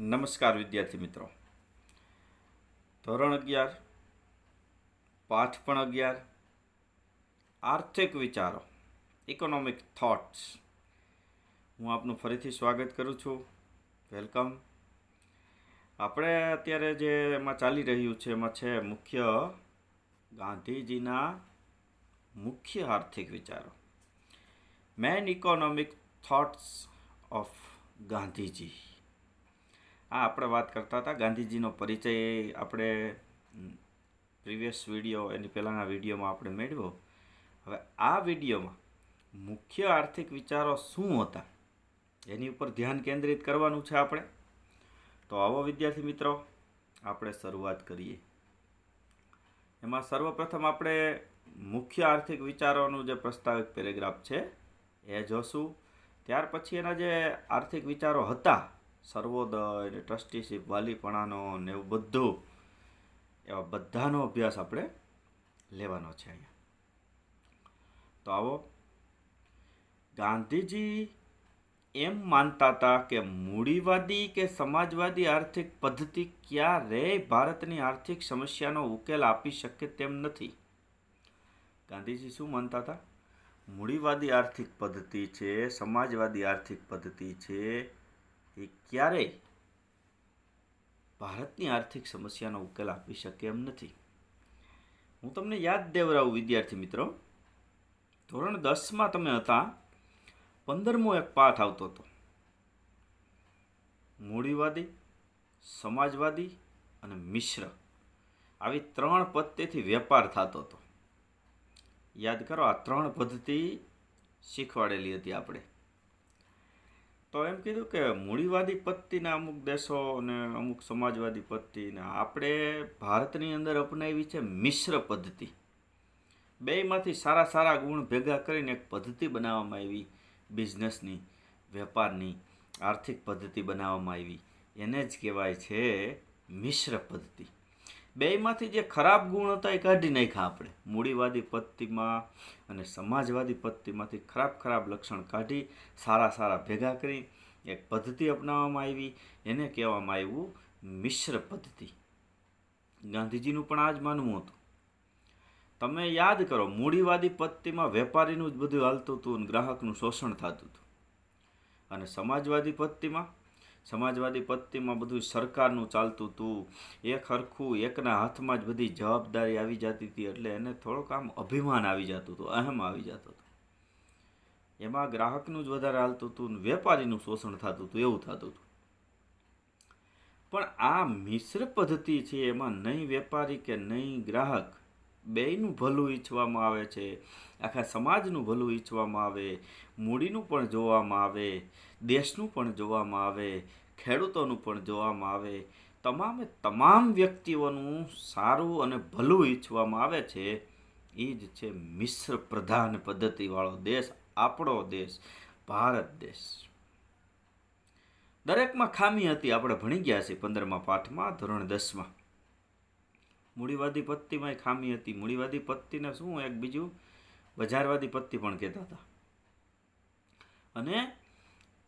નમસ્કાર વિદ્યાર્થી મિત્રો. ધોરણ અગિયાર, પાઠ પણ અગિયાર, આર્થિક વિચારો ઇકોનોમિક થોટ્સ હું આપનું ફરીથી સ્વાગત કરું છું. વેલકમ આપણે અત્યારે જે એમાં ચાલી રહ્યું છે, એમાં છે મુખ્ય ગાંધીજીના મુખ્ય આર્થિક વિચારો. Main economic thoughts of Gandhiji. આ આપણે વાત કરતા હતા. ગાંધીજીનો પરિચય આપણે પ્રીવિયસ વીડિયો એની પહેલાંના વિડીયોમાં આપણે મેળવ્યો. હવે આ વિડીયોમાં મુખ્ય આર્થિક વિચારો શું હતા? એની ઉપર ધ્યાન કેન્દ્રિત કરવાનું છે આપણે. તો આવો વિદ્યાર્થી મિત્રો, આપણે શરૂઆત કરીએ. એમાં સર્વપ્રથમ આપણે મુખ્ય આર્થિક વિચારોનું જે પ્રસ્તાવિક પેરેગ્રાફ છે, એ જોશું. ત્યાર પછી એના જે આર્થિક વિચારો હતા સર્વોદય એટલે ટ્રસ્ટીશીપ વાલીપણાનો ને એવું બધું, એવા બધાનો અભ્યાસ આપણે લેવાનો છે અહીંયા. તો આવો. ગાંધીજી એમ માનતા હતા કે મૂડીવાદી કે સમાજવાદી આર્થિક પદ્ધતિ ક્યારેય ભારતની આર્થિક સમસ્યાનો ઉકેલ આપી શકે તેમ નથી. ગાંધીજી શું માનતા હતા? મૂડીવાદી આર્થિક પદ્ધતિ છે, સમાજવાદી આર્થિક પદ્ધતિ છે એ ક્યારેય ભારતની આર્થિક સમસ્યાનો ઉકેલ આપી શકે એમ નથી. હું તમને યાદ દેવરાવું, વિદ્યાર્થી મિત્રો. ધોરણ દસમાં તમે હતા, પંદરમો એક પાઠ આવતો હતો. મૂડીવાદી, સમાજવાદી અને મિશ્ર આવી ત્રણ પદ્ધતિથી વેપાર થતો હતો. યાદ કરો, આ ત્રણ પદ્ધતિ શીખવાડેલી હતી આપણે. તો એમ કીધું કે મૂડીવાદી પદ્ધતિના અમુક દેશો અને અમુક સમાજવાદી પદ્ધતિને આપણે ભારતની અંદર અપનાવી છે મિશ્ર પદ્ધતિ. બેયમાંથી સારા સારા ગુણ ભેગા કરીને એક પદ્ધતિ બનાવવામાં આવી, બિઝનેસની, વેપારની, આર્થિક પદ્ધતિ બનાવવામાં આવી. એને જ કહેવાય છે મિશ્ર પદ્ધતિ. બેયમાંથી જે ખરાબ ગુણ હતા એ કાઢી નાખ્યા આપણે. મૂડીવાદી પદ્ધતિમાં અને સમાજવાદી પદ્ધતિમાંથી ખરાબ ખરાબ લક્ષણ કાઢી સારા સારા ભેગા કરી એક પદ્ધતિ અપનાવવામાં આવી. એને કહેવામાં આવ્યું મિશ્ર પદ્ધતિ. ગાંધીજીનું પણ આ જ માનવું હતું. તમે યાદ કરો, મૂડીવાદી પદ્ધતિમાં વેપારીનું જ બધું હાલતું હતું અને ગ્રાહકનું શોષણ થતું હતું. અને સમાજવાદી પદ્ધતિમાં સમાજવાદી પદ્ધતિમાં બધું સરકારનું ચાલતું હતું. એક હરખું, એકના હાથમાં જ બધી જવાબદારી આવી જતી હતી એટલે એને થોડોક આમ અભિમાન આવી જતું હતું, અહમ આવી જતું હતું. એમાં ગ્રાહકનું જ વધારે હાલતું હતું વેપારીનું શોષણ થતું હતું, એવું થતું હતું. પણ આ મિશ્ર પદ્ધતિ છે એમાં નહીં વેપારી કે નહીં ગ્રાહક બેયનું ભલું ઈચ્છવામાં આવે છે, આખા સમાજનું ભલું ઈચ્છવામાં આવે, મૂડીનું પણ જોવામાં આવે, દેશનું પણ જોવામાં આવે, ખેડૂતોનું પણ જોવામાં આવે, તમામે તમામ વ્યક્તિઓનું સારું અને ભલું ઈચ્છવામાં આવે છે. એ જ છે મિશ્ર પ્રધાન પદ્ધતિવાળો દેશ, આપણો દેશ, ભારત દેશ. દરેકમાં ખામી હતી, આપણે ભણી ગયા છીએ પંદરમા પાઠમાં, ધોરણ દસમાં. મૂડીવાદી પદ્ધતિમાં ખામી હતી. મૂડીવાદી પત્તિને શું એક બીજું બજારવાદી પત્તી પણ કહેતા હતા. અને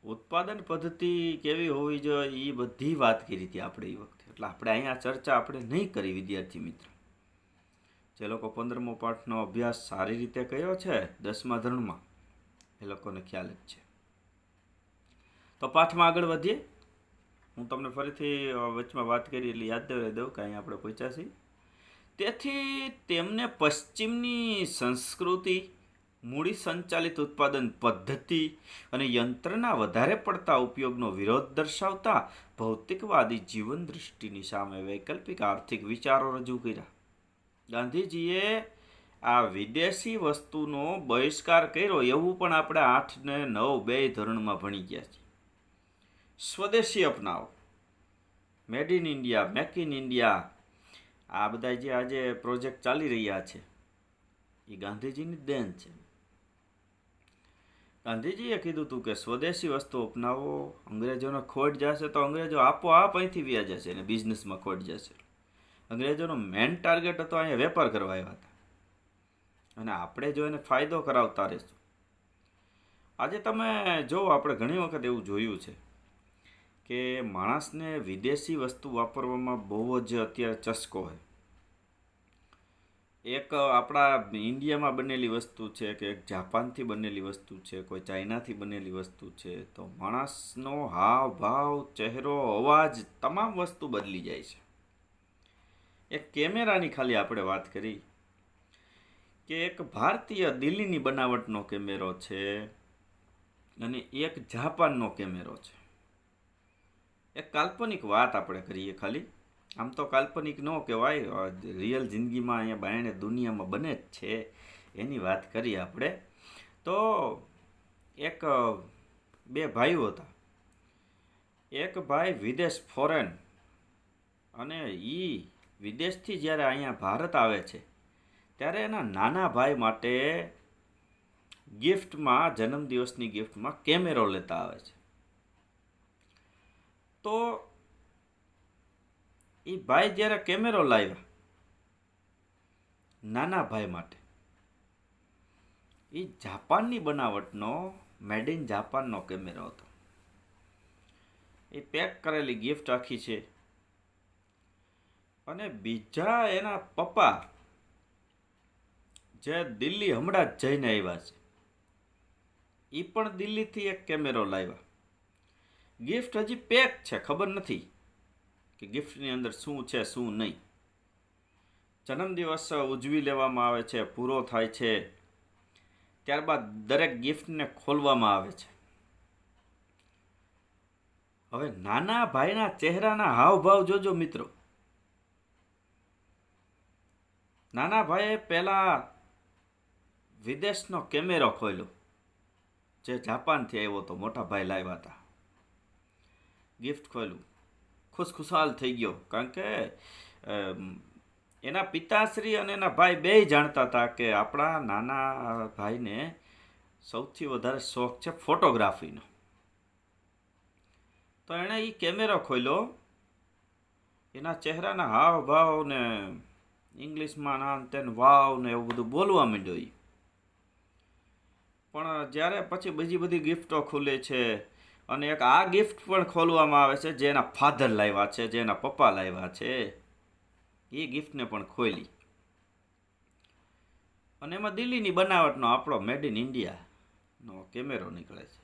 ઉત્પાદન પદ્ધતિ કેવી હોવી જોઈએ એ બધી વાત કરી હતી આપણે એ વખતે. એટલે આપણે અહીંયા ચર્ચા આપણે નહીં કરી, વિદ્યાર્થી મિત્ર. જે લોકો પંદરમો પાઠનો અભ્યાસ સારી રીતે કર્યો છે, દસમા ધોરણમાં એ લોકોને ખ્યાલ જ છે. તો પાઠમાં આગળ વધીએ. હું તમને ફરીથી વચમાં વાત કરી એટલે યાદ દેવડાવી દઉં કે અહીંયા આપણે પહોંચ્યા છીએ. તેથી તેમને પશ્ચિમની સંસ્કૃતિ, મૂડી સંચાલિત ઉત્પાદન પદ્ધતિ અને યંત્રના વધારે પડતા ઉપયોગનો વિરોધ દર્શાવતા ભૌતિકવાદી જીવન દૃષ્ટિની સામે વૈકલ્પિક આર્થિક વિચારો રજૂ કર્યા. ગાંધીજીએ આ વિદેશી વસ્તુનો બહિષ્કાર કર્યો એવું પણ આપણે આઠ ને નવ બે ધોરણમાં ભણી ગયા છીએ. સ્વદેશી અપનાવો. Made in India, make in India આ બધા જે આજે પ્રોજેક્ટ ચાલી રહ્યા છે એ ગાંધીજીની દેન છે. ગાંધીજીએ કીધું હતું કે સ્વદેશી વસ્તુ અપનાવો, અંગ્રેજોનો ખોટ જશે તો અંગ્રેજો આપોઆપ અહીંથી વ્યા જશે અને બિઝનેસમાં ખોટ જશે. અંગ્રેજોનો મેન ટાર્ગેટ હતો અહીંયા વેપાર કરવા આવ્યા હતા. અને આપણે જો એને ફાયદો કરાવતા રહીશું. આજે તમે જો આપણે ઘણી વખત એવું જોયું છે. કે માણસને વિદેશી વસ્તુ વાપરવામાં બહુ જ અત્યારે ચસ્કો હોય. એક આપણા ઇન્ડિયામાં બનેલી વસ્તુ છે કે એક જાપાનથી બનેલી વસ્તુ છે, કોઈ ચાઇનાથી બનેલી વસ્તુ છે, તો માણસનો હાવ ભાવ, ચહેરો, અવાજ તમામ વસ્તુ બદલી જાય છે. એક કેમેરાની ખાલી આપણે વાત કરી કે એક ભારતીય દિલ્હીની બનાવટનો કેમેરો છે અને એક જાપાનનો કેમેરો છે. એક કાલ્પનિક વાત આપણે કરીએ ખાલી. આમ તો કાલ્પનિક ન કહેવાય રિયલ જિંદગીમાં અહીંયા બાયણે દુનિયામાં બને જ છે, એની વાત કરીએ આપણે. તો એક બે ભાઈઓ હતા. એક ભાઈ વિદેશ ફોરેન અને એ વિદેશથી જ્યારે અહીંયા ભારત આવે છે, ત્યારે એના નાના ભાઈ માટે ગિફ્ટમાં જન્મદિવસની ગિફ્ટમાં કેમેરો લેતા આવે છે. તો એ ભાઈ જ્યારે કેમેરો લાવ્યા નાના ભાઈ માટે એ જાપાનની બનાવટનો મેડ ઇન જાપાનનો કેમેરો હતો. એ પેક કરેલી ગિફ્ટ આખી છે. અને બીજા એના પપ્પા જે દિલ્હી હમણાં જ જઈને આવ્યા છે એ પણ દિલ્હીથી એક કેમેરો લાવ્યા. ગિફ્ટ હજી પેક છે, ખબર નથી કે ગિફ્ટની અંદર શું છે, શું નહીં. જન્મદિવસ ઉજવી લેવામાં આવે છે, પૂરો થાય છે. ત્યારબાદ દરેક ગિફ્ટને ખોલવામાં આવે છે. હવે નાના ભાઈના ચહેરાના હાવભાવ જોજો મિત્રો. નાના ભાઈએ પહેલાં વિદેશનો કેમેરો ખોલ્યો. જે જાપાનથી આવ્યો હતો, મોટા ભાઈ લાવ્યા હતા. ગિફ્ટ ખોલ્યું ખુશખુશાલ થઈ ગયો. કારણ કે એના પિતાશ્રી અને એના ભાઈ બે જાણતા હતા કે આપણા નાના ભાઈને સૌથી વધારે શોખ છે ફોટોગ્રાફીનો. તો એણે એ કેમેરો ખોલ્યો. એના ચહેરાના હાવ ભાવ ને ઇંગ્લિશમાં ના તેન વાવ ને એવું બધું બોલવા માંડ્યો એ પણ જ્યારે પછી બીજી બધી ગિફ્ટો ખુલે છે અને એક આ ગિફ્ટ પણ ખોલવામાં આવે છે, જે એના ફાધર લાવ્યા છે, જે એના પપ્પા લાવ્યા છે. એ ગિફ્ટને પણ ખોલી અને એમાં દિલ્હીની બનાવટનો આપણો મેડ ઇન ઇન્ડિયાનો કેમેરો નીકળે છે.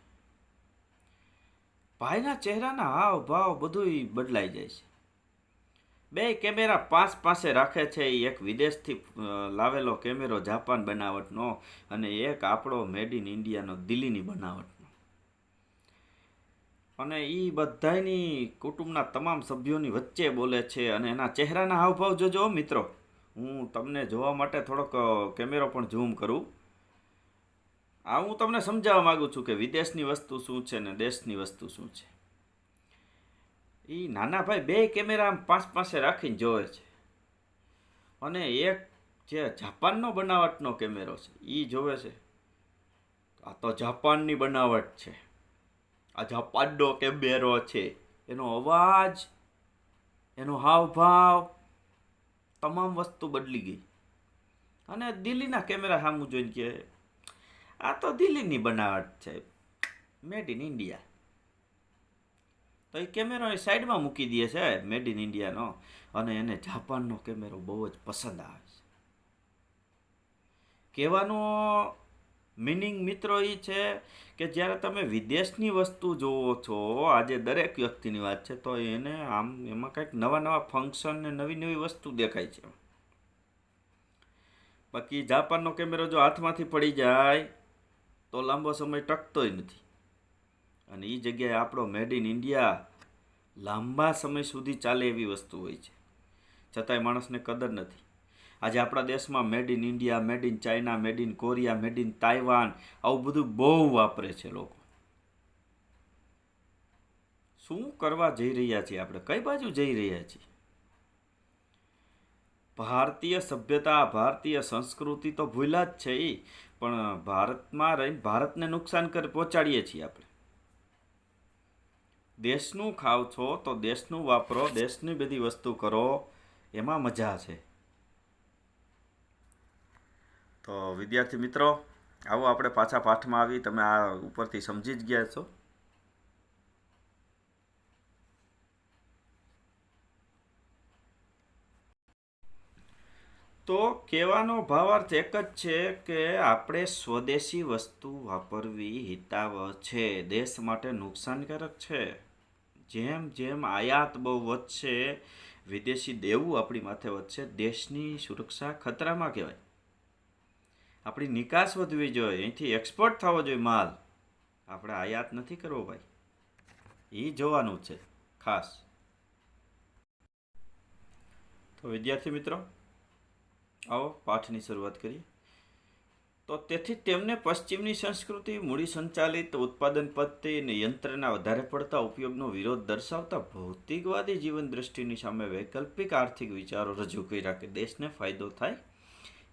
ભાઈના ચહેરાના હાવ ભાવ બધું બદલાઈ જાય છે. બે કેમેરા પાંચ પાસે રાખે છે, એ એક વિદેશથી લાવેલો કેમેરો જાપાન બનાવટનો અને એક આપણો મેડ ઇન ઇન્ડિયાનો દિલ્હીની બનાવટનો અને એ બધાની કુટુંબના તમામ સભ્યોની વચ્ચે બોલે છે અને એના ચહેરાના હાવભાવ જોજો મિત્રો. હું તમને જોવા માટે થોડોક કેમેરો પણ ઝૂમ કરું. આ હું તમને સમજાવવા માગું છું કે વિદેશની વસ્તુ શું છે ને દેશની વસ્તુ શું છે. એ નાના ભાઈ બે કેમેરા આમ પાંચ પાસે રાખીને જોવે છે. અને એક જે જાપાનનો બનાવટનો કેમેરો છે એ જોવે છે. આ તો જાપાનની બનાવટ છે. આ જાપાનનો કેમેરો છે, એનો અવાજ, એનો હાવભાવ તમામ વસ્તુ બદલી ગઈ. અને દિલ્હીના કેમેરા સામું જોઈને કે આ તો દિલ્હીની બનાવટ છે મેડ ઇન ઇન્ડિયા તો એ કેમેરો એ સાઈડમાં મૂકી દે છે મેડ ઇન ઇન્ડિયાનો અને એને જાપાનનો કેમેરો બહુ જ પસંદ આવે છે. કહેવાનો મિનિંગ મિત્રો એ છે કે જ્યારે તમે વિદેશની વસ્તુ જોવો છો, આજે દરેક વ્યક્તિની વાત છે, તો એને આમ એમાં કંઈક નવા નવા ફંક્શન ને નવી નવી વસ્તુ દેખાય છે. બાકી જાપાનનો કેમેરો જો હાથમાંથી પડી જાય, તો લાંબો સમય ટકતોય નથી. અને એ જગ્યાએ આપણો મેડ ઇન ઇન્ડિયા લાંબા સમય સુધી ચાલે એવી વસ્તુ હોય છે. છતાંય માણસને કદર નથી. આજે આપણા દેશમાં made in India made in China made in Korea made in Taiwan આવું બધું બહુ વાપરે છે લોકો. શું કરવા જઈ રહ્યા છીએ આપણે? કઈ બાજુ જઈ રહ્યા છીએ? ભારતીય સભ્યતા, ભારતીય સંસ્કૃતિ તો ભૂલા જ છે એ પણ ભારતમાં રહીને, ભારતને નુકસાન કરી, પહોંચાડીએ છીએ આપણે. દેશનું ખાવ છો તો દેશનું વાપરો, દેશની બધી વસ્તુ કરો. એમાં મજા છે. તો વિદ્યાર્થી મિત્રો, આવો આપણે પાછા પાઠમાં આવી, તમે આ ઉપરથી સમજી જ ગયા છો. તો કહેવાનો ભાવાર્થ એક જ છે કે આપણે સ્વદેશી વસ્તુ વાપરવી હિતાવહ છે. દેશ માટે નુકસાનકારક છે. જેમ જેમ આયાત બહુ વધશે, વિદેશી દેવું આપણી માથે વધશે, દેશની સુરક્ષા ખતરામાં કહેવાય. આપણી નિકાસ વધવી જોઈએ, અહીંથી એક્સપોર્ટ થવો જોઈએ માલ. આપણે આયાત નથી કરવો ભાઈ. એ જોવાનું છે, ખાસ. તો વિદ્યાર્થી મિત્રો, આવો પાઠની શરૂઆત કરીએ. તો તેથી તેમને પશ્ચિમની સંસ્કૃતિ, મૂડી સંચાલિત ઉત્પાદન પદ્ધતિ અને યંત્રના વધારે પડતા ઉપયોગનો વિરોધ દર્શાવતા ભૌતિકવાદી જીવન દ્રષ્ટિની સામે વૈકલ્પિક આર્થિક વિચારો રજૂ કર્યા કે દેશને ફાયદો થાય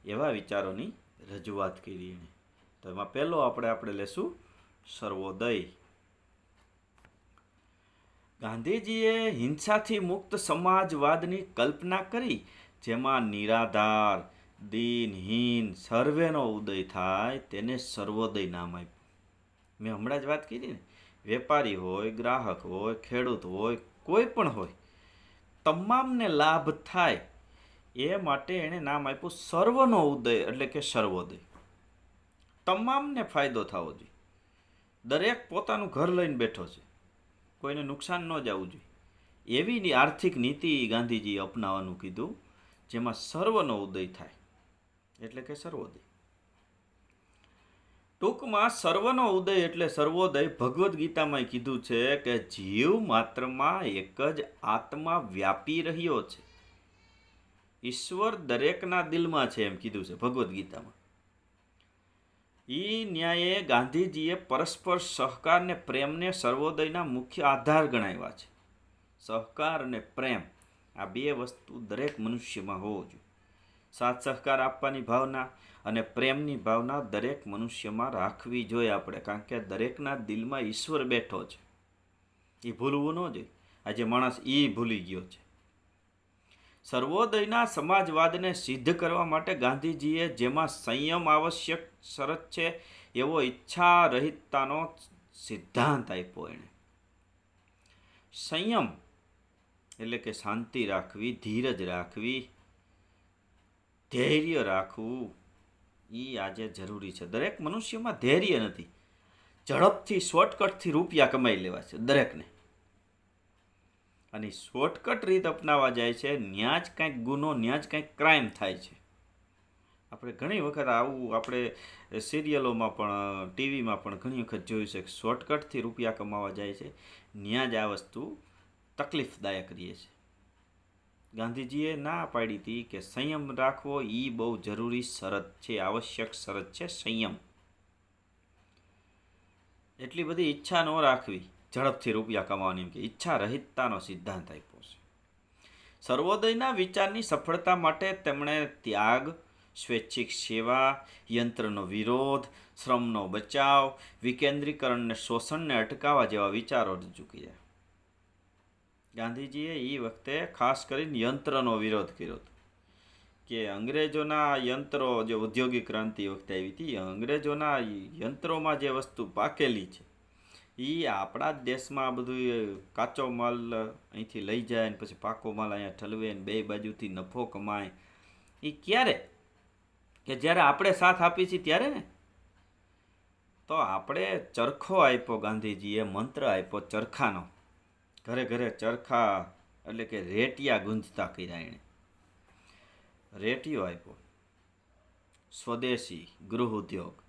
એવા વિચારોની રજૂઆત કરી એણે તો એમાં પહેલો આપણે આપણે લેશું સર્વોદય. ગાંધીજીએ હિંસાથી મુક્ત સમાજવાદની કલ્પના કરી, જેમાં નિરાધાર, દિનહીન સર્વેનો ઉદય થાય તેને સર્વોદય નામ આપ્યું. મેં હમણાં જ વાત કરી ને, વેપારી હોય, ગ્રાહક હોય, ખેડૂત હોય, કોઈ પણ હોય, તમામને લાભ થાય એ માટે એણે નામ આપ્યું સર્વનો ઉદય, એટલે કે સર્વોદય. તમામને ફાયદો થવો જોઈએ. દરેક પોતાનું ઘર લઈને બેઠો છે. કોઈને નુકસાન ન જવું જોઈએ. એવી આર્થિક નીતિ ગાંધીજીએ અપનાવવાનું કીધું, જેમાં સર્વનો ઉદય થાય, એટલે કે સર્વોદય. ટૂંકમાં સર્વનો ઉદય એટલે સર્વોદય ભગવદ્ ગીતામાં કીધું છે કે જીવ માત્રમાં એક જ આત્મા વ્યાપી રહ્યો છે. ઈશ્વર દરેકના દિલમાં છે એમ કીધું છે ભગવદ્ ગીતામાં. એ ન્યાયે ગાંધીજીએ પરસ્પર સહકાર અને પ્રેમને સર્વોદયના મુખ્ય આધાર ગણાવ્યા છે. સહકાર અને પ્રેમ આ બે વસ્તુ દરેક મનુષ્યમાં હોવો જોઈએ. સાથ સહકાર આપવાની ભાવના અને પ્રેમની ભાવના દરેક મનુષ્યમાં રાખવી જોઈએ આપણે, કારણ કે દરેકના દિલમાં ઈશ્વર બેઠો છે. એ ભૂલવું ન જોઈએ. આજે માણસ એ ભૂલી ગયો છે. સર્વોદયના સમાજવાદને સિદ્ધ કરવા માટે ગાંધીજીએ જેમાં સંયમ આવશ્યક શરત છે, એવો ઈચ્છા રહિતતાનો સિદ્ધાંત આપ્યો એણે. સંયમ એટલે કે શાંતિ રાખવી, ધીરજ રાખવી, ધૈર્ય રાખવું એ આજે જરૂરી છે. દરેક મનુષ્યમાં ધૈર્ય નથી. ઝડપથી શોર્ટકટથી રૂપિયા કમાઈ લેવા છે દરેકને. અને શોર્ટકટ રીત અપનાવવા જાય છે, ન્યા જ કાંઈક ગુનો, ન્યા જ કાંઈક ક્રાઇમ થાય છે. આપણે ઘણી વખત આવું આપણે સિરિયલોમાં પણ, ટીવીમાં પણ ઘણી વખત જોયું છે કે શોર્ટકટથી રૂપિયા કમાવા જાય છે, ન્યા જ આ વસ્તુ તકલીફદાયક રહે છે. ગાંધીજીએ ના પાડી હતી કે સંયમ રાખવો એ બહુ જરૂરી શરત છે, આવશ્યક શરત છે સંયમ. એટલી બધી ઈચ્છા ન રાખવી. ઝડપથી રૂપિયા કમાવાની એમ કે ઈચ્છા રહિતતાનો સિદ્ધાંત આપ્યો છે. સર્વોદયના વિચારની સફળતા માટે તેમણે ત્યાગ, સ્વૈચ્છિક સેવા, યંત્રનો વિરોધ, શ્રમનો બચાવ, વિકેન્દ્રીકરણને શોષણને અટકાવવા જેવા વિચારો રજૂ કર્યા. ગાંધીજીએ એ વખતે ખાસ કરીને યંત્રનો વિરોધ કર્યો હતો કે અંગ્રેજોના યંત્રો, જે ઔદ્યોગિક ક્રાંતિ વખતે આવી હતી અંગ્રેજોના યંત્રોમાં જે વસ્તુ પાકેલી છે એ આપણા જ દેશમાં બધું કાચો માલ અહીંથી લઈ જાય ને પછી પાકો માલ અહીંયા ઠલવે ને બે બાજુથી નફો કમાય. એ ક્યારે? કે જ્યારે આપણે સાથ આપીએ છીએ ત્યારે ને? તો આપણે ચરખો આપ્યો ગાંધીજીએ, મંત્ર આપ્યો ચરખાનો. ઘરે ઘરે ચરખા એટલે કે રેટિયા ગુંજતા કર્યા એણે. રેટિયો આપ્યો. સ્વદેશી ગૃહ ઉદ્યોગ.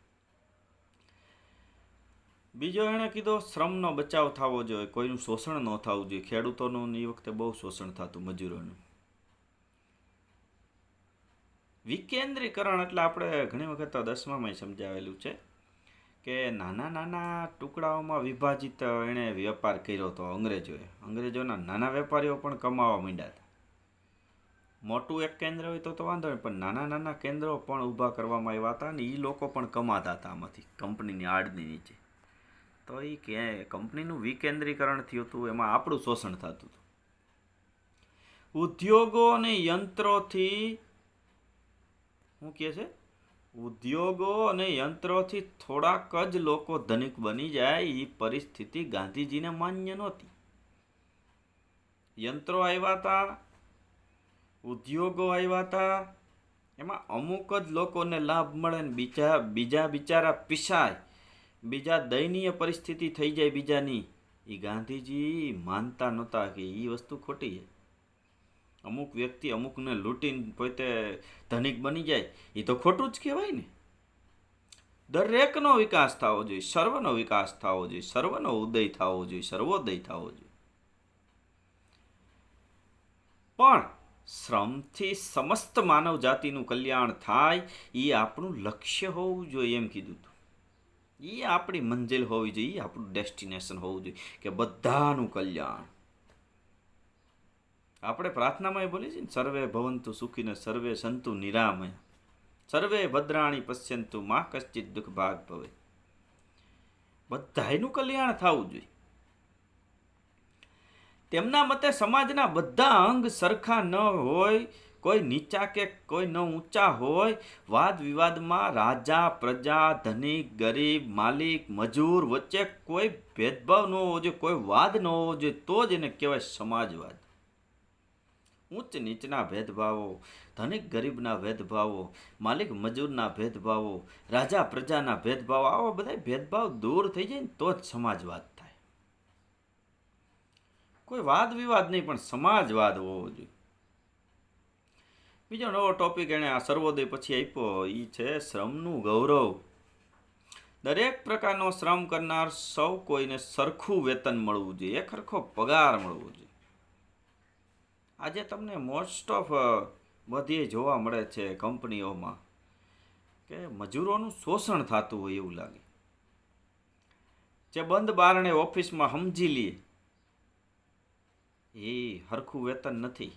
બીજો એણે કીધો, શ્રમનો બચાવ થવો જોઈએ. કોઈનું શોષણ ન થવું જોઈએ. ખેડૂતોનું એ વખતે બહુ શોષણ થતું, મજૂરોનું. વિકેન્દ્રીકરણ એટલે આપણે ઘણી વખત દસમામાં સમજાવેલું છે કે નાના નાના ટુકડાઓમાં વિભાજિત એણે વેપાર કર્યો હતો અંગ્રેજોએ. અંગ્રેજોના નાના વેપારીઓ પણ કમાવા માંડ્યા હતા. મોટું એક કેન્દ્ર હોય તો તો વાંધો નહીં, પણ નાના નાના કેન્દ્રો પણ ઊભા કરવામાં આવ્યા હતા અને એ લોકો પણ કમાતા હતા આમાંથી, કંપનીની આડની નીચે. તો એ કે કંપનીનું વિકેન્દ્રીકરણ થયું હતું, એમાં આપણું શોષણ થતું હતું. ઉદ્યોગો અને યંત્રોથી શું કહે છે? ઉદ્યોગો અને યંત્રોથી થોડાક જ લોકો ધનિક બની જાય એ પરિસ્થિતિ ગાંધીજીને માન્ય નહોતી. યંત્રો આવ્યા હતા, ઉદ્યોગો આવ્યા હતા, એમાં અમુક જ લોકોને લાભ મળે ને બીજા બીજા બિચારા પીસાય. બીજા દયનીય પરિસ્થિતિ થઈ જાય બીજાની. એ ગાંધીજી માનતા નહોતા કે એ વસ્તુ ખોટી છે. અમુક વ્યક્તિ અમુકને લૂંટીને પોતે ધનિક બની જાય એ તો ખોટું જ કહેવાય ને. દરેકનો વિકાસ થવો જોઈએ, સર્વનો વિકાસ થવો જોઈએ, સર્વનો ઉદય થવો જોઈએ, સર્વોદય થવો જોઈએ. પણ શ્રમથી સમસ્ત માનવ જાતિનું કલ્યાણ થાય એ આપણું લક્ષ્ય હોવું જોઈએ એમ કીધું હતું એ આપણી મંજિલ હોવી જોઈએ આપણું ડેસ્ટિનેશન હોવું જોઈએ, કે બધાનું કલ્યાણ. આપણે પ્રાર્થનામાં એ બોલીએ છીએ સર્વે ભવંતુ સુખીને, સર્વે સંતુ નિરામય. સર્વે ભદ્રાણી પશ્યંતુ, મા કશ્ચિત દુઃખ ભાગ ભવે. બધાયનું કલ્યાણ થવું જોઈએ. તેમના મતે સમાજના બધા અંગ સરખા ન હોય કોઈ નીચા કે કોઈ ન ઊંચા હોય, વાદ વિવાદમાં રાજા, પ્રજા ધનિક ગરીબ, માલિક, મજૂર વચ્ચે કોઈ ભેદભાવ ન હોવો જોઈએ, કોઈ વાદ ન હોવો જોઈએ, તો જ એને કહેવાય સમાજવાદ. ઉચ્ચ નીચના ભેદભાવો ધનિક ગરીબના ભેદભાવો, માલિક મજૂરના ભેદભાવો, રાજા, પ્રજાના ભેદભાવો, આવા બધા ભેદભાવ દૂર થઈ જાય ને તો જ સમાજવાદ થાય. કોઈ વાદ વિવાદ નહીં, પણ સમાજવાદ હોવો જોઈએ. બીજો નવો ટોપિક એણે આ સર્વોદય પછી આપ્યો. એ છે શ્રમનું ગૌરવ. દરેક પ્રકારનો શ્રમ કરનાર સૌ કોઈને સરખું વેતન મળવું જોઈએ સરખો પગાર મળવો જોઈએ. આજે તમને મોસ્ટ ઓફ બધી જોવા મળે છે કંપનીઓમાં કે મજૂરોનું શોષણ થતું હોય એવું લાગે. જે બંધ બારણે ઓફિસમાં સમજી લે. એ હરખું વેતન નથી.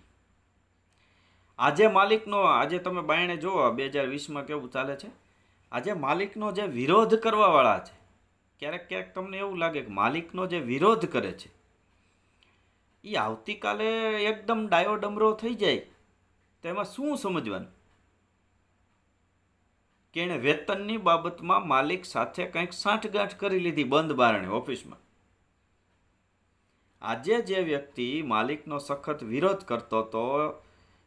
આજે માલિકનો, આજે તમે બાયણે જુઓ બે હજાર વીસમાં કેવું ચાલે છે? આજે માલિકનો જે વિરોધ કરવાવાળા છે, ક્યારેક ક્યારેક તમને એવું લાગે કે માલિકનો જે વિરોધ કરે છે એ આવતીકાલે એકદમ ડાયો ડમરો થઈ જાય. તો એમાં શું સમજવાનું? કે એણે વેતનની બાબતમાં માલિક સાથે કંઈક સાંઠગાંઠ કરી લીધી બંધ બારણે ઓફિસમાં. આજે જે વ્યક્તિ માલિકનો સખત વિરોધ કરતો હતો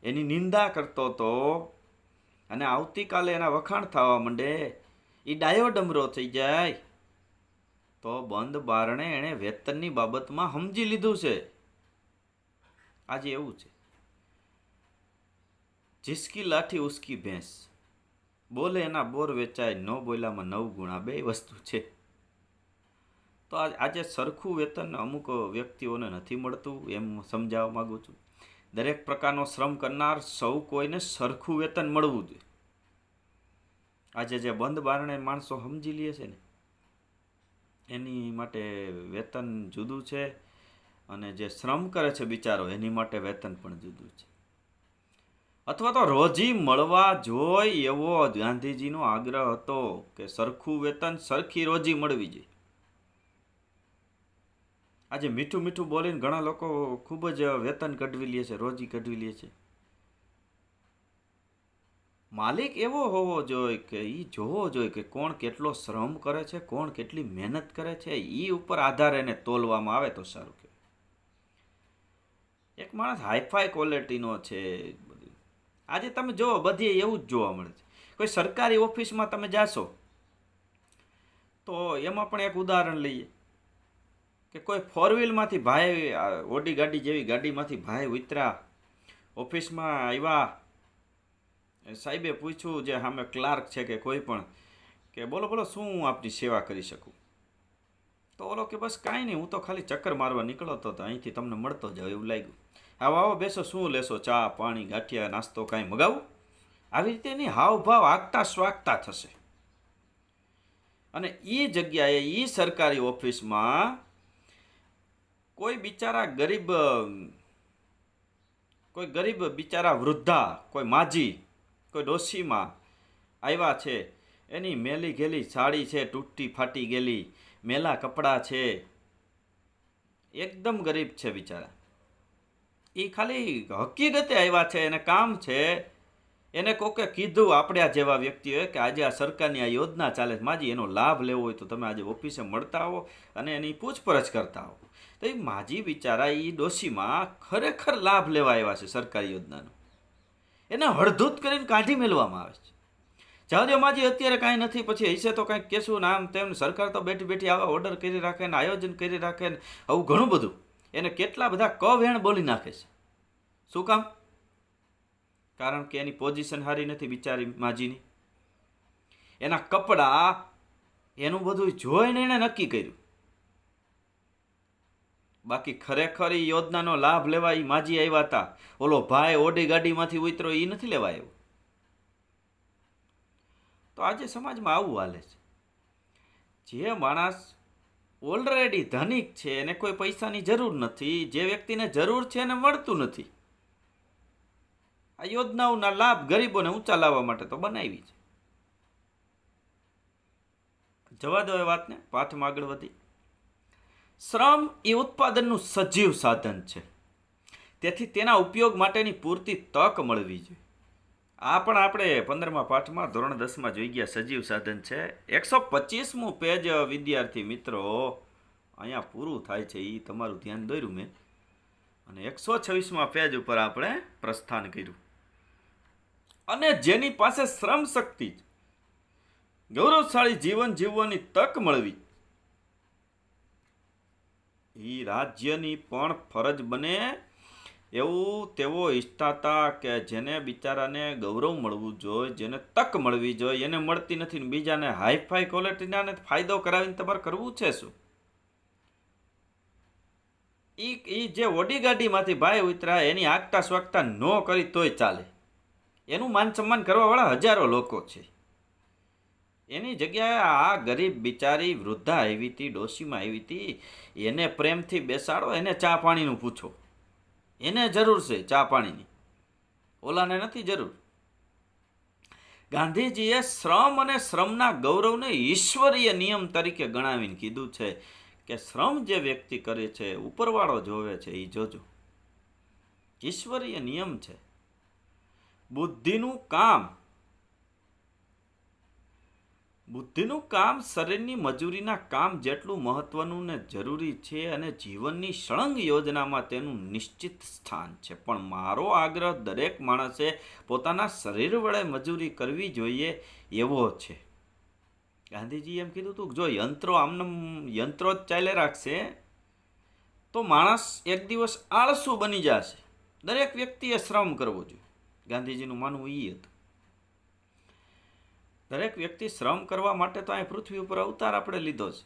એની નિંદા કરતો હતો અને આવતીકાલે એના વખાણ થવા માંડે. એ ડાયો ડમરો થઈ જાય. તો બંધ બારણે એણે વેતનની બાબતમાં સમજી લીધું છે. આજે એવું છે. જીસકી લાઠી ઉસકી ભેંસ. બોલે એના બોર વેચાય, ન બોલ્યામાં નવ ગુણા બે વસ્તુ છે. તો આજે સરખું વેતન અમુક વ્યક્તિઓને નથી મળતું, એમ સમજાવવા માગું છું. દરેક પ્રકારનો શ્રમ કરનાર સૌ કોઈને સરખું વેતન મળવું જોઈએ. આજે જે બંધ બારણે માણસો સમજી લે છે ને, એની માટે વેતન જુદું છે અને જે શ્રમ કરે છે બિચારો, એની માટે વેતન પણ જુદું છે. અથવા તો રોજી મળવા જોઈ એવો ગાંધીજીનો આગ્રહ હતો કે સરખું વેતન સરખી રોજી મળવી જોઈએ. આજે મીઠું મીઠું બોલીને ઘણા લોકો ખૂબ જ વેતન કઢવી લે છે, રોજી કઢવી લે છે. માલિક એવો હોવો જોઈએ કે એ જોવો જોઈએ કે કોણ કેટલો શ્રમ કરે છે, કોણ કેટલી મહેનત કરે છે એ ઉપર આધાર એને તોલવામાં આવે તો સારું કે એક માણસ હાઈફાઈ ક્વોલિટીનો છે આજે તમે જુઓ, બધી એવું જ જોવા મળે છે. કોઈ સરકારી ઓફિસમાં તમે જાશો, તો એમાં પણ એક ઉદાહરણ લઈએ. કે કોઈ ફોર વ્હીલમાંથી ભાઈ ઓડી ગાડી જેવી ગાડીમાંથી ભાઈ ઉતરા, ઓફિસમાં આવ્યા સાહેબે પૂછ્યું જે સામે ક્લાર્ક છે કે કોઈ પણ, કે બોલો બોલો, શું હું આપની સેવા કરી શકું? તો ઓલો કે બસ કાંઈ નહીં, હું તો ખાલી ચક્કર મારવા નીકળતો તો અહીંથી તમને મળતો જ એવું લાગ્યું. આવો આવો, બેસો, શું લેશો? ચા, પાણી, ગાંઠિયા, નાસ્તો કાંઈ મગાવું? આવી રીતે એની હાવભાવ આગતા સ્વાગતા થશે. અને એ જગ્યાએ એ સરકારી ઓફિસમાં કોઈ બિચારા ગરીબ કોઈ ગરીબ બિચારા વૃદ્ધા, કોઈ માજી, કોઈ ડોશીમાં આવ્યા છે, એની મેલી ગેલી સાડી છે, તૂટી ફાટી ગયેલી મેલા કપડાં છે. એકદમ ગરીબ છે બિચારા. એ ખાલી હકીકતે આવ્યા છે, એને કામ છે. એને કોકે કીધું આપણે જેવા વ્યક્તિઓએ કે આજે આ સરકારની આ યોજના ચાલે માજી, એનો લાભ લેવો હોય તો તમે આજે ઓફિસે મળતા આવો અને એની પૂછપરછ કરતા આવો. તો એ માજી બિચારા એ ડોશીમાં ખરેખર લાભ લેવા આવ્યા છે સરકારી યોજનાનો. એને હળધૂત કરીને કાઢી મેળવામાં આવે છે. જાવજો માજી અત્યારે કાંઈ નથી, પછી હશે તો કાંઈક કહેશું ને આમ તેમ સરકાર તો બેઠી બેઠી આવા ઓર્ડર કરી રાખે ને આયોજન કરી રાખે ને આવું ઘણું બધું. એને કેટલા બધા કવેણ બોલી નાખે છે. શું કામ? કારણ કે એની પોઝિશન સારી નથી બિચારી માજીની. એના કપડાં એનું બધું જોઈને એણે નક્કી કર્યું. બાકી ખરેખર એ યોજનાનો લાભ લેવા એ માજી આવ્યા હતા. ઓલો ભાઈ ઓડી ગાડીમાંથી ઉતરો એ નથી લેવા આવ્યો. તો આજે સમાજમાં આવું હાલે છે. જે માણસ ઓલરેડી ધનિક છે, એને કોઈ પૈસાની જરૂર નથી, જે વ્યક્તિને જરૂર છે એને મળતું નથી. આ યોજનાઓના લાભ ગરીબોને ઊંચા લાવવા માટે તો બનાવી છે. જવા દો એ વાતને પાઠમાં આગળ વધી. શ્રમ એ ઉત્પાદનનું સજીવ સાધન છે. તેથી તેના ઉપયોગ માટેની પૂરતી તક મળવી જોઈએ. આ પણ આપણે પંદરમા પાઠમાં, ધોરણ દસમાં જોઈ ગયા સજીવ સાધન છે. એકસો પચીસમું પેજ, વિદ્યાર્થી મિત્રો. અહીંયા પૂરું થાય છે એ તમારું ધ્યાન દોર્યું મેં. અને એકસો છવ્વીસમાં પેજ ઉપર આપણે પ્રસ્થાન કર્યું. અને જેની પાસે શ્રમ શક્તિ ગૌરવશાળી જીવન જીવવાની તક મળવી એ રાજ્યની પણ ફરજ બને એવું તેઓ ઈચ્છતા હતા કે જેને બિચારાને ગૌરવ મળવું જોઈએ, જેને તક મળવી જોઈએ, એને મળતી નથી ને બીજાને હાઈફાઈ ક્વોલિટીના ફાયદો કરાવીને તમારે કરવું છે શું? એ એ જે ઓડીગાડીમાંથી ભાઈ ઉતરા એની આગતા સ્વાગતા ન કરી તોય ચાલે. એનું માન સન્માન કરવાવાળા હજારો લોકો છે. એની જગ્યાએ આ ગરીબ બિચારી વૃદ્ધા આવી હતી, ડોશીમાં આવી હતી, એને પ્રેમથી બેસાડો, એને ચા પાણીનું પૂછો. એને જરૂર છે ચા પાણીની. ઓલાને નથી જરૂર. ગાંધીજીએ શ્રમ અને શ્રમના ગૌરવને ઈશ્વરીય નિયમ તરીકે ગણાવીને કીધું છે કે શ્રમ જે વ્યક્તિ કરે છે, ઉપરવાળો જોવે છે એ જોજો. ઈશ્વરીય નિયમ છે. બુદ્ધિનું કામ બુદ્ધિનું કામ શરીરની મજૂરીના કામ જેટલું મહત્વનું ને જરૂરી છે અને જીવનની સળંગ યોજનામાં તેનું નિશ્ચિત સ્થાન છે. પણ મારો આગ્રહ દરેક માણસે પોતાના શરીર વડે મજૂરી કરવી જોઈએ એવો છે. ગાંધીજી એમ કીધું હતું જો યંત્રો આમને યંત્રો જ ચાલે રાખશે, તો માણસ એક દિવસ આળસુ બની જશે. દરેક વ્યક્તિએ શ્રમ કરવો જોઈએ. ગાંધીજીનું માનવું એ હતું. દરેક વ્યક્તિ શ્રમ કરવા માટે તો અહીં પૃથ્વી ઉપર અવતાર આપણે લીધો છે.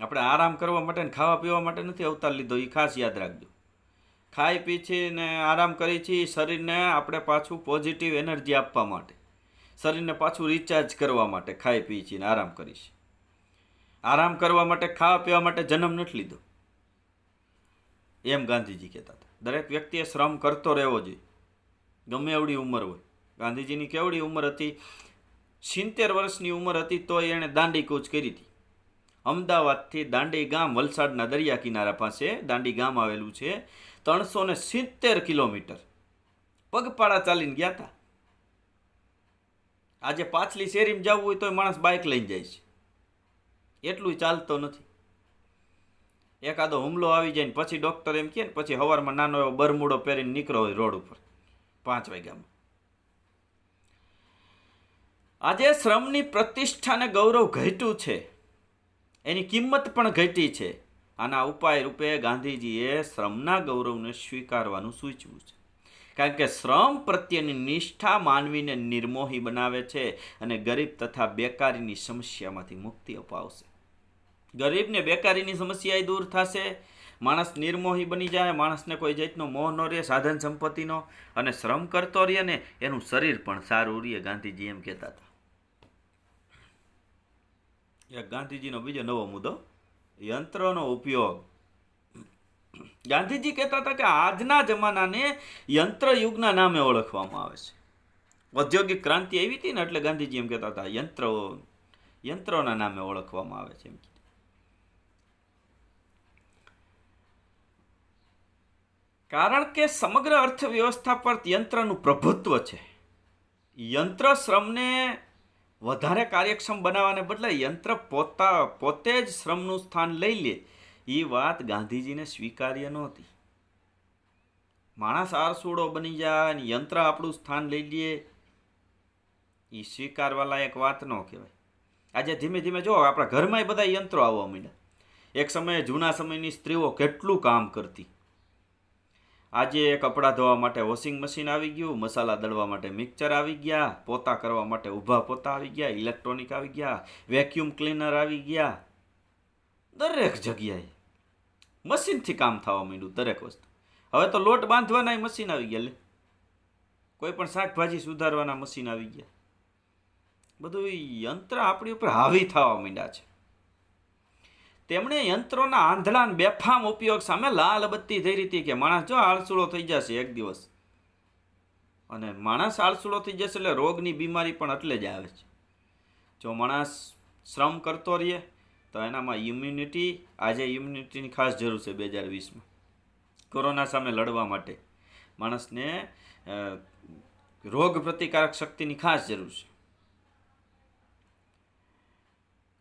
આપણે આરામ કરવા માટે ને ખાવા પીવા માટે નથી અવતાર લીધો એ ખાસ યાદ રાખજો. ખાઈ પી છે ને આરામ કરી છે શરીરને આપણે પાછું પોઝિટિવ એનર્જી આપવા માટે, શરીરને પાછું રિચાર્જ કરવા માટે ખાઈ પી છે ને આરામ કરી છે. આરામ કરવા માટે, ખાવા પીવા માટે જન્મ નથી લીધો. એમ ગાંધીજી કહેતા હતા. દરેક વ્યક્તિએ શ્રમ કરતો રહેવો જોઈએ. ગમે એવડી ઉંમર હોય. ગાંધીજીની કેવડી ઉંમર હતી? સિત્તેર વર્ષની ઉંમર હતી તો એણે દાંડી કૂચ કરી હતી. અમદાવાદથી દાંડી ગામ વલસાડના દરિયા કિનારા પાસે દાંડી ગામ આવેલું છે, ત્રણસો ને સિત્તેર કિલોમીટર. પગપાળા ચાલીને ગયા હતા આજે પાછલી શેરીમાં જવું હોય તો માણસ બાઇક લઈને જાય છે. એટલું ચાલતો નથી. એકાદો હુમલો આવી જાય ને પછી ડૉક્ટર એમ કહે ને, પછી સવારમાં નાનો એવો બરમુડો પહેરીને નીકળો હોય રોડ ઉપર પાંચ વાગ્યામાં. આજે શ્રમની પ્રતિષ્ઠાને ગૌરવ ઘટ્યું છે. એની કિંમત પણ ઘટી છે. આના ઉપાય રૂપે ગાંધીજીએ શ્રમના ગૌરવને સ્વીકારવાનું સૂચવ્યું છે. કારણ કે શ્રમ પ્રત્યેની નિષ્ઠા માનવીને નિર્મોહી બનાવે છે અને ગરીબ તથા બેકારીની સમસ્યામાંથી મુક્તિ અપાવશે. ગરીબને બેકારીની સમસ્યા દૂર થશે. માણસ નિર્મોહી બની જાય, માણસને કોઈ જાતનો મોહ ન રહે, સાધન સંપત્તિનો. અને શ્રમ કરતો રહે ને એનું શરીર પણ સારું રહે, ગાંધીજી એમ કહેતા હતા. ગાંધીજીનો બીજો નવો મુદ્દો, યંત્રનો ઉપયોગ. ગાંધીજી કહેતા હતા કે આજના જમાનાને યંત્ર યુગના નામે ઓળખવામાં આવે છે. ઔદ્યોગિક ક્રાંતિ આવી હતી ને એટલે ગાંધીજી એમ કહેતા હતા, યંત્રો, યંત્રોના નામે ઓળખવામાં આવે છે એમ કારણ કે સમગ્ર અર્થવ્યવસ્થા પર યંત્રનું પ્રભુત્વ છે. યંત્ર શ્રમને વધારે કાર્યક્ષમ બનાવવાને બદલે યંત્ર પોતા, પોતે જ શ્રમનું સ્થાન લઈ લે. એ વાત ગાંધીજીને સ્વીકાર્ય નહોતી. માણસ આરસુડો બની જાય અને યંત્ર આપણું સ્થાન લઈ લે એ સ્વીકારવા લાયક વાત ન કહેવાય. આજે ધીમે ધીમે જો આપણા ઘરમાંય બધા યંત્રો આવવા માંડ્યા. એક સમયે જૂના સમયની સ્ત્રીઓ કેટલું કામ કરતી. આજે કપડાં ધોવા માટે વોશિંગ મશીન આવી ગયું, મસાલા દળવા માટે મિક્સર આવી ગયા, પોતા કરવા માટે ઊભા પોતા આવી ગયા ઇલેક્ટ્રોનિક આવી ગયા વેક્યુમ ક્લીનર આવી ગયા. દરેક જગ્યાએ મશીનથી કામ થવા માંડ્યું, દરેક વસ્તુ. હવે તો લોટ બાંધવાના મશીન આવી ગયા લે. કોઈ પણ શાકભાજી સુધારવાના મશીન આવી ગયા. બધું યંત્ર આપણી ઉપર હાવી થવા માંડ્યા છે. તેમણે યંત્રોના આંધળાન બેફામ ઉપયોગ સામે લાલ બત્તી થઈ રહી હતી કે માણસ જો આળસુળો થઈ જશે એક દિવસ. અને માણસ આળસુળો થઈ જશે એટલે રોગની બીમારી પણ એટલે જ આવે છે. જો માણસ શ્રમ કરતો રહે તો એનામાં ઇમ્યુનિટી આજે ઇમ્યુનિટીની ખાસ જરૂર છે બે હજાર વીસમાં કોરોના સામે લડવા માટે. માણસને રોગ પ્રતિકારક શક્તિની ખાસ જરૂર છે.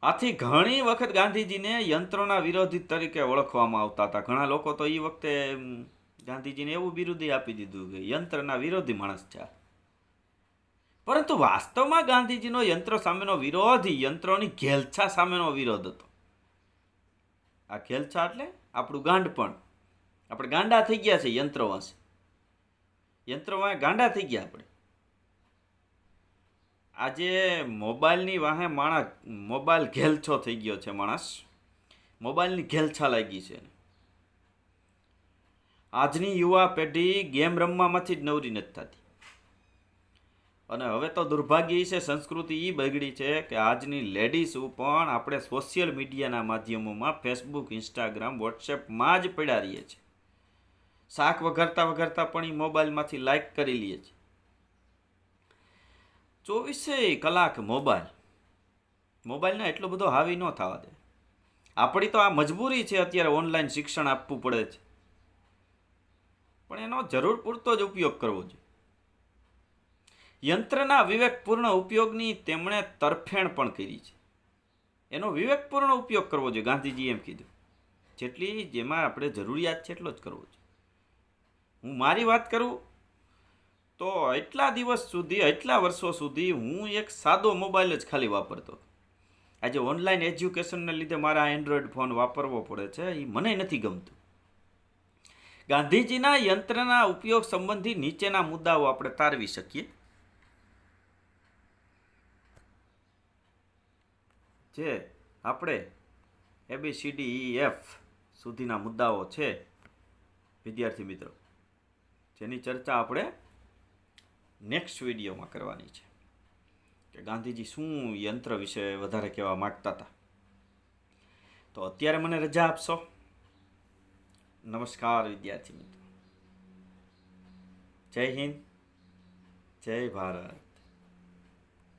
આથી ઘણી વખત ગાંધીજીને યંત્રોના વિરોધી તરીકે ઓળખવામાં આવતા હતા. ઘણા લોકો તો એ વખતે ગાંધીજીને એવું બિરુદી આપી દીધું કે યંત્રના વિરોધી માણસ છે પરંતુ વાસ્તવમાં ગાંધીજીનો યંત્ર સામેનો વિરોધ યંત્રોની ઘેલછા સામેનો વિરોધ હતો. આ ઘેલછા એટલે આપણું ગાંડપણ. આપણે ગાંડા થઈ ગયા છે યંત્રો વાંસે યંત્રોમાં ગાંડા થઈ ગયા આપણે. આજે મોબાઈલની વાહે માણસ, મોબાઈલ ઘેલછો થઈ ગયો છે માણસ. મોબાઈલની ઘેલછા લાગી છે. આજની યુવા પેઢી ગેમ રમવામાંથી જ નવરી નથી થતી. અને હવે તો દુર્ભાગ્ય છે, સંસ્કૃતિ એ બગડી છે કે આજની લેડીઝ પણ આપણે સોશિયલ મીડિયાના માધ્યમોમાં ફેસબુક, ઇન્સ્ટાગ્રામ, વોટ્સએપમાં જ પડ્યા રહીએ છીએ શાક વઘારતા વઘારતા પણ એ મોબાઈલમાંથી લાઇક કરી લઈએ છીએ ચોવીસે કલાક મોબાઈલ. મોબાઈલને એટલો બધો હાવી ન થવા દે. આપણી તો આ મજબૂરી છે અત્યારે ઓનલાઈન શિક્ષણ આપવું પડે છે. પણ એનો જરૂર પૂરતો જ ઉપયોગ કરવો જોઈએ. યંત્રના વિવેકપૂર્ણ ઉપયોગની તેમણે તરફેણ પણ કરી છે. એનો વિવેકપૂર્ણ ઉપયોગ કરવો જોઈએ ગાંધીજી એમ કીધું. જેટલી જેમાં આપણે જરૂરિયાત છે એટલો જ કરવો જોઈએ. હું મારી વાત કરું તો એટલા દિવસ સુધી, એટલા વર્ષો સુધી હું એક સાદો મોબાઈલ જ ખાલી વાપરતો. આજે ઓનલાઈન એજ્યુકેશનને લીધે મારા એન્ડ્રોઈડ ફોન વાપરવો પડે છે એ મને નથી ગમતું. ગાંધીજીના યંત્રના ઉપયોગ સંબંધી નીચેના મુદ્દાઓ આપણે તારવી શકીએ. જે આપણે એબીસીડી એફ સુધીના મુદ્દાઓ છે, વિદ્યાર્થી મિત્રો. જેની ચર્ચા આપણે નેક્સ્ટ વિડીયોમાં કરવાની છે. કે ગાંધીજી શું યંત્ર વિશે વધારે કહેવા માગતા હતા? તો અત્યારે મને રજા આપશો. નમસ્કાર વિદ્યાર્થી મિત્રો. જય હિન્દ. જય ભારત.